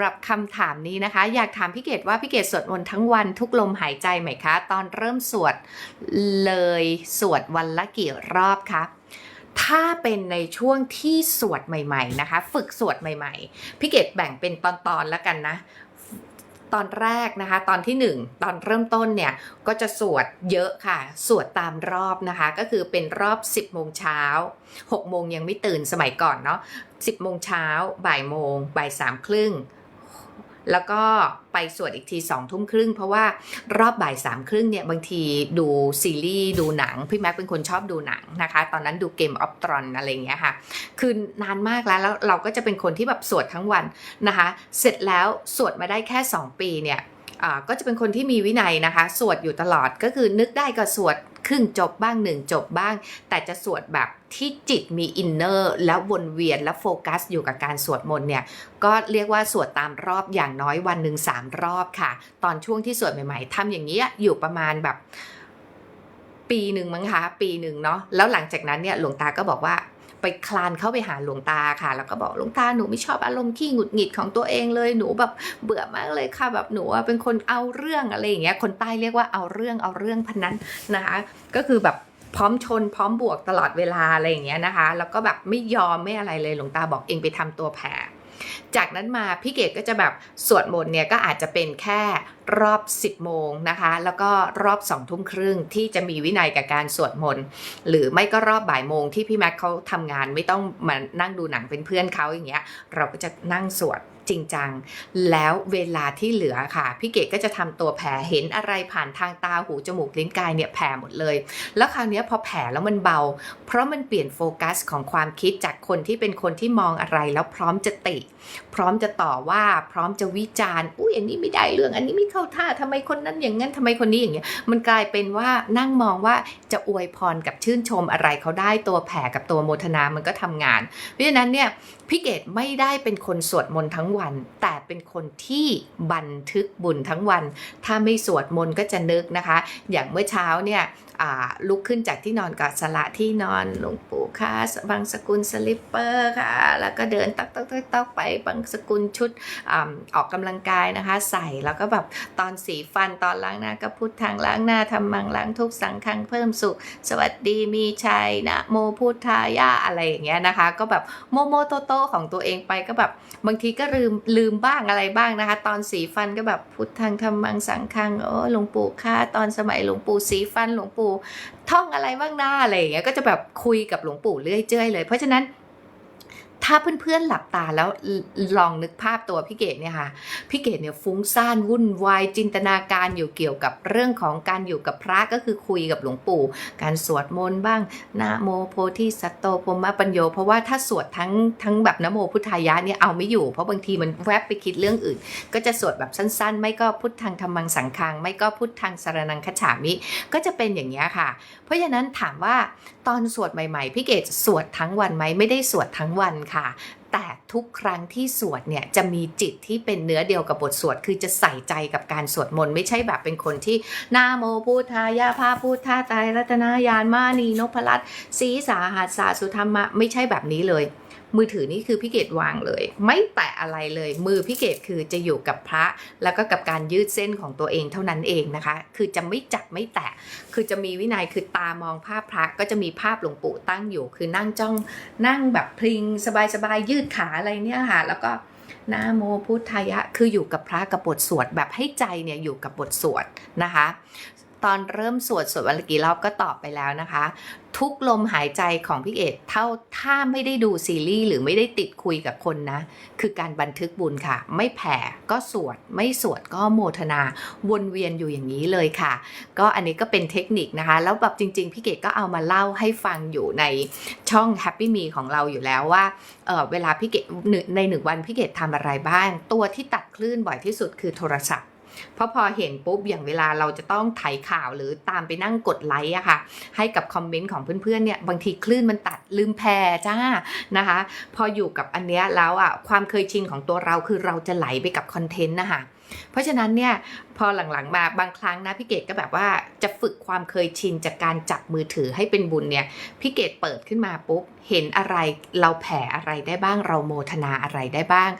หรับคำถามนี้นะคะ อยากถามพี่เกดว่าพี่เกดสวดมนต์ทั้งวันทุกลมหายใจไหมคะ ตอนเริ่มสวดเลยสวดวันละกี่รอบคะถ้าเป็นในช่วงที่สวดใหม่ ๆนะคะ ฝึกสวดใหม่ๆพี่เกดแบ่งเป็นตอนๆแล้วกันนะตอนแรกนะคะ ตอนที่ 1 ตอนเริ่มต้นเนี่ยก็จะสวดเยอะค่ะ สวดตามรอบนะคะ ก็คือเป็นรอบ 10โมงเช้า6โมงยังไม่ตื่นสมัยก่อนเนาะ10โมงเช้าบ่ายโมงบ่ายสามครึ่ง แล้วก็ไปสวดอีกทีสองทุ่มครึ่ง เพราะว่ารอบบ่ายสามครึ่งเนี่ย บางทีดูซีรีส์ดูหนัง พี่แม็กเป็นคนชอบดูหนังนะคะ ตอนนั้นดูเกมออฟตรอนอะไรเงี้ยค่ะ คือนานมากแล้ว แล้วเราก็จะเป็นคนที่แบบสวดทั้งวันนะคะ เสร็จแล้วสวดมาได้แค่ 2 ปีเนี่ย ก็จะเป็นคนที่มีวินัยนะคะ สวดอยู่ตลอดก็คือนึกได้ก็สวดครึ่งจบบ้างหนึ่งจบบ้าง แต่จะสวดแบบที่จิตมีอินเนอร์แล้ววนเวียนแล้วโฟกัสอยู่กับการสวดมนต์เนี่ย ก็เรียกว่าสวดตามรอบอย่างน้อยวันหนึ่งสามรอบค่ะ ตอนช่วงที่สวดใหม่ๆทำอย่างนี้อยู่ประมาณแบบปีหนึ่งมั้งคะปีหนึ่งเนาะแล้วหลังจากนั้นเนี่ยหลวงตาก็บอกว่า ไปคลานเข้าไปหาหลวงตาค่ะ แล้วก็บอกหลวงตาหนูไม่ชอบอารมณ์ขี้หงุดหงิดของตัวเองเลยหนูแบบเบื่อมากเลยค่ะแบบหนูเป็นคนเอาเรื่องอะไรอย่างเงี้ยคนใต้เรียกว่าเอาเรื่องเอาเรื่องพันนั้นนะคะก็คือแบบพร้อมชนพร้อมบวกตลอดเวลาอะไรอย่างเงี้ยนะคะ แล้วก็แบบไม่ยอมไม่อะไรเลยหลวงตาบอกเองไปทำตัวแผล จากนั้นมาพี่เกดก็จะแบบสวดมนต์เนี่ยก็อาจจะเป็นแค่รอบ 10 โมงนะคะ แล้วก็รอบ2ทุ่มครึ่งที่จะมีวินัยกับการสวดมนต์หรือไม่ก็รอบบ่ายโมงที่พี่แม็กเขาทำงานไม่ต้องมานั่งดูหนังเป็นเพื่อนเขาอย่างเงี้ยเราก็จะนั่งสวด จริงจัง แล้วเวลาที่เหลือค่ะ พี่เกดก็จะทำตัวแผ่เห็นอะไรผ่านทางตาหูจมูกลิ้นกายเนี่ยแผ่หมดเลย แล้วคราวนี้พอแผ่แล้วมันเบา เพราะมันเปลี่ยนโฟกัสของความคิดจากคนที่เป็นคนที่มองอะไรแล้วพร้อมจะติ พร้อมจะต่อว่าพร้อมจะวิจารณ์อุ้ยอันนี้ไม่ได้เรื่อง อันนี้ไม่เข้าท่าทำไมคนนั้นอย่างนั้นทำไมคนนี้อย่างเงี้ยมันกลายเป็นว่านั่งมองว่าจะอวยพรกับชื่นชมอะไรเขาได้ตัวแผ่กับตัวโมทนามันก็ทำงาน เพราะฉะนั้นเนี่ยพี่เกดไม่ได้เป็นคนสวดมนต์ทั้งวันแต่เป็นคนที่บันทึกบุญทั้งวัน ถ้าไม่สวดมนต์ก็จะนึกนะคะ อย่างเมื่อเช้าเนี่ยลุกขึ้นจากที่นอนก็สละที่นอนหลวงปู่ค่ะบางสกุลสลิปเปอร์ค่ะ แล้วก็เดินตักตักตักตักไปบางสกุลชุดอออกกำลังกายนะคะ ใส่แล้วก็แบบตอนสีฟันตอนล้างหน้าก็พุทธังล้างหน้าทำมังล้างทุกสังคังเพิ่มสุข สวัสดีมีชัยนะโมพุทธายาอะไรอย่างเงี้ยนะคะ ก็แบบโมโมโตโตของตัวเองไปก็แบบบางทีก็ลืมลืมบ้างอะไรบ้างนะคะ ตอนสีฟันก็แบบพุทธังทำมังสังคังโอ้หลวงปู่ค่ะตอนสมัยหลวงปู่สีฟันหลวงปู่ท่องอะไรบ้างหน้าอะไรอย่างเงี้ยก็จะแบบคุยกับหลวงปู่เรื่อยเจ้ยเลย เพราะฉะนั้น ถ้าเพื่อนๆหลับตาแล้วลองนึกภาพตัวพี่เกดเนี่ยค่ะพี่เกดเนี่ยฟุ้งซ่านวุ่นวายจินตนาการอยู่เกี่ยวกับเรื่องของการอยู่กับพระก็คือคุยกับหลวงปู่ การสวดมนต์บ้างนะโมโพธิสัตโตพรมปัญโย เพราะว่าถ้าสวดทั้งทั้งแบบนะโมพุทธายะเนี่ยเอาไม่อยู่ เพราะบางทีมันแวบไปคิดเรื่องอื่น ก็จะสวดแบบสั้นๆ ไม่ก็พุทธังธรรมังสังฆัง ไม่ก็พุทธังสารนังคฉามิ ก็จะเป็นอย่างนี้ค่ะ เพราะฉะนั้นถามว่าตอนสวดใหม่ๆพี่เกดสวดทั้งวันไหมไม่ได้สวดทั้งวันค่ะ แต่ทุกครั้งที่สวดเนี่ยจะมีจิตที่เป็นเนื้อเดียวกับบทสวด คือจะใส่ใจกับการสวดมนต์ไม่ใช่แบบเป็นคนที่นาโมพุทธายาพาพุทธาตายรัตนายานมานีนพรัตศีสาหัสสาสุธรรมะไม่ใช่แบบนี้เลย มือถือนี่คือพี่เกดวางเลย ไม่แตะอะไรเลย มือพี่เกดคือจะอยู่กับพระ แล้วก็กับการยืดเส้นของตัวเองเท่านั้นเองนะคะ คือจะไม่จับไม่แตะ คือจะมีวินัยคือตามองภาพพระก็จะมีภาพหลวงปู่ตั้งอยู่ คือนั่งจ้องนั่งแบบพลิงสบายๆยืดขาอะไรเนี่ยค่ะ แล้วก็นาโมพุทธายะคืออยู่กับพระกับบทสวดแบบให้ใจเนี่ยอยู่กับบทสวดนะคะ ตอนเริ่มสวดสวดวันละกี่รอบก็ตอบไปแล้วนะคะ ทุกลมหายใจของพี่เอกเท่าถ้าไม่ได้ดูซีรีส์หรือไม่ได้ติดคุยกับคนนะ คือการบันทึกบุญค่ะ ไม่แผ่ก็สวด ไม่สวดก็โมทนา วนเวียนอยู่อย่างนี้เลยค่ะ ก็อันนี้ก็เป็นเทคนิคนะคะ แล้วแบบจริง ๆ พี่เกดก็เอามาเล่าให้ฟังอยู่ในช่อง Happy Me ของเราอยู่แล้วว่าเเวลาพี่เกดในหนึ่งวันพี่เกดทำอะไรบ้าง ตัวที่ตัดคลื่นบ่อยที่สุดคือโทรศัพท์ เพราะพอเห็นปุ๊บอย่างเวลาเราจะต้องไถข่าวหรือตามไปนั่งกดไลค์อะค่ะ ให้กับคอมเมนต์ของเพื่อนๆเนี่ยบางทีคลื่นมันตัดลืมแพรจ้านะคะ พออยู่กับอันเนี้ยแล้วอะความเคยชินของตัวเราคือเราจะไหลไปกับคอนเทนต์นะคะ เพราะฉะนั้นเนี่ยพอหลังๆมาบางครั้งนะพี่เกดก็แบบว่าจะฝึกความเคยชินจากการจับมือถือให้เป็นบุญเนี่ยพี่เกดเปิดขึ้นมาปุ๊บเห็นอะไรเราแผ่อะไรได้บ้าง เราโมทนาอะไรได้บ้าง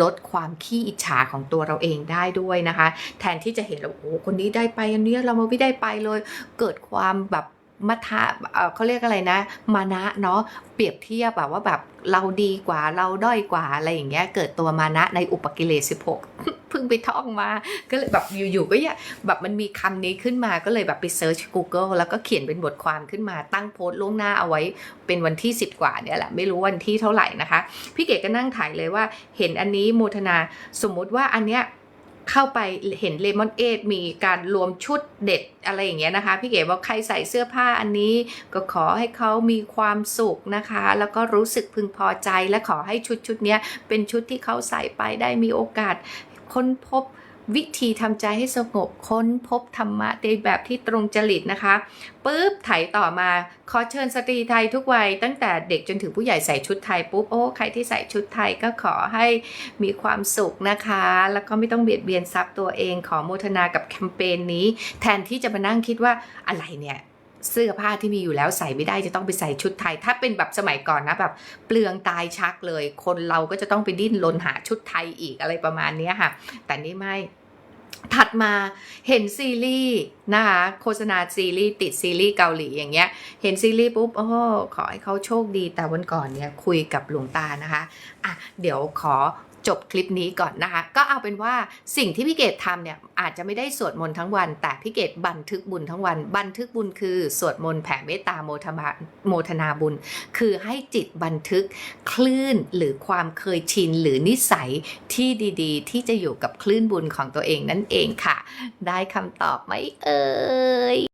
ลดความขี้อิจฉาของตัวเราเองได้ด้วยนะคะ แทนที่จะเห็นแล้วโอ้คนนี้ได้ไปอันนี้เราไม่ได้ไปเลย เกิดความแบบมัทะเขาเรียกอะไรนะ มานะเนาะ เปรียบเทียบแบบว่าแบบเราดีกว่าเราด้อยกว่าอะไรอย่างเงี้ย เกิดตัวมานะในอุปกิเลส16 พิ่งไปท่องมา ก็เลยแบบอยู่ๆก็อยากแบบมันมีคำนี้ขึ้นมาก็เลยแบบไปเซิร์ช Google แล้วก็เขียนเป็นบทความขึ้นมาตั้งโพสต์ล่วงหน้าเอาไว้เป็นวันที่ 10 กว่าเนี่ยแหละไม่รู้วันที่เท่าไหร่นะคะ พี่เก๋ก็นั่งถ่ายเลยว่าเห็นอันนี้โมทนาสมมุติว่าอันเนี้ยเข้าไปเห็นเลมอนเอทมีการรวมชุดเด็ดอะไรอย่างเงี้ยนะคะ พี่เก๋บอกใครใส่เสื้อผ้าอันนี้ ก็ขอให้เขามีความสุขนะคะ แล้วก็รู้สึกพึงพอใจและขอให้ชุดชุดเนี้ยเป็นชุดที่เขาใส่ไปได้มีโอกาส ค้นพบวิธีทำใจให้สงบค้นพบธรรมะในแบบที่ตรงจริตนะคะปุ๊บไถต่อมาขอเชิญสตรีไทยทุกวัย ตั้งแต่เด็กจนถึงผู้ใหญ่ใส่ชุดไทยปุ๊บโอ้ใครที่ใส่ชุดไทยก็ขอให้มีความสุขนะคะ แล้วก็ไม่ต้องเบียดเบียนทรัพย์ตัวเองขอโมทนากับแคมเปญนี้ แทนที่จะมานั่งคิดว่าอะไรเนี่ย เสื้อผ้าที่มีอยู่แล้วใส่ไม่ได้จะต้องไปใส่ชุดไทย ถ้าเป็นแบบสมัยก่อนนะแบบเปลืองตายชักเลย คนเราก็จะต้องไปดิ้นรนหาชุดไทยอีกอะไรประมาณนี้ค่ะ แต่นี่ไม่ถัดมาเห็นซีรีส์นะคะโฆษณาซีรีส์ติดซีรีส์เกาหลีอย่างเงี้ย เห็นซีรีส์ปุ๊บโอ้ขอให้เขาโชคดีแต่วันก่อนเนี่ยคุยกับหลวงตานะคะอะเดี๋ยวขอ จบคลิปนี้ก่อนนะคะ ก็เอาเป็นว่าสิ่งที่พี่เกดทำเนี่ยอาจจะไม่ได้สวดมนต์ทั้งวัน แต่พี่เกดบันทึกบุญทั้งวัน บันทึกบุญคือสวดมนต์แผ่เมตตาโมทนาโมทนาบุญ คือให้จิตบันทึกคลื่นหรือความเคยชินหรือนิสัยที่ดีๆ ที่จะอยู่กับคลื่นบุญของตัวเองนั่นเองค่ะ ได้คำตอบไหมเอ่ย